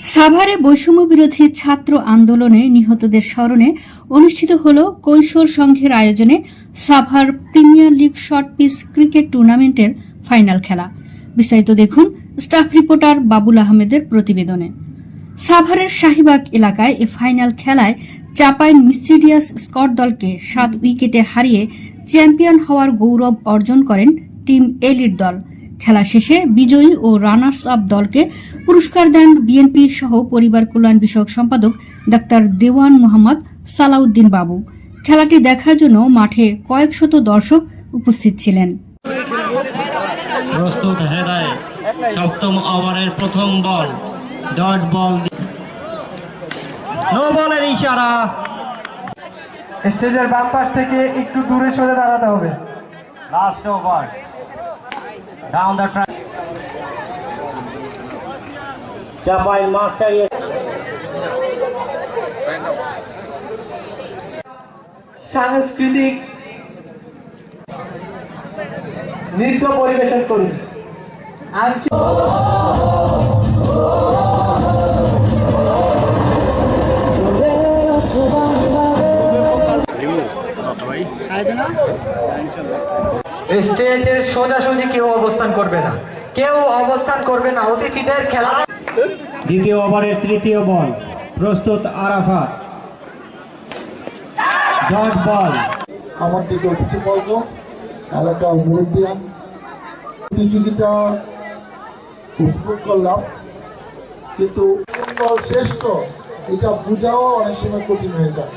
সাভারে বৈষম্য বিরোধী ছাত্র আন্দোলনে নিহতদের স্মরণে অনুষ্ঠিত হল কৈশোর সংঘের আয়োজনে Savar premier league short pitch cricket টুর্নামেন্টের ফাইনাল খেলা। বিস্তারিত দেখুন স্টাফ রিপোর্টার বাবুল আহমেদের প্রতিবেদনে। সাভারের শাহিবাগ এলাকায় এ ফাইনাল খেলায় চাপাইন মিস্টিডিয়াস স্কট দলকে সাত উইকেটে হারিয়ে চ্যাম্পিয়ন হওয়ার গৌরব অর্জন করেন টিম এলিট দল। খেলা শেষে বিজয়ী ও রানার্স আপ দলকে পুরস্কার দেন বিএনপি সহ পরিবার কল্যাণ বিষয়ক সম্পাদক ডাক্তার দেওয়ান মোহাম্মদ সালাউদ্দিন বাবু। খেলাটি দেখার জন্য মাঠে কয়েকশত দর্শক উপস্থিত ছিলেন। প্রস্তুত হেদায় সপ্তম ওভারের প্রথম বল ডট বল নো বলের ইশারা। স্টেজের বাম পাশ থেকে একটু দূরে সরে দাঁড়াতে হবে। Last over down the track Chapail master সাংস্কৃতিক নৃত্য পরিবেশন করুন আংশিক স্টেজের সোজাসুজি কেউ অবস্থান করবে না কেউ অবস্থান করবে না অতিথিদের খেলা দ্বিতীয় ওভারের তৃতীয় বল প্রস্তুত আরাফাত ডট বল আমার থেকে অতিথিবর্গ এলাকার মুরব্বিয়ান প্রতিযোগিতা উপভোগ করলাম কিন্তু ফুটবল শ্রেষ্ঠ এটা বোঝাও অনেক সময় কঠিন হয়ে যায়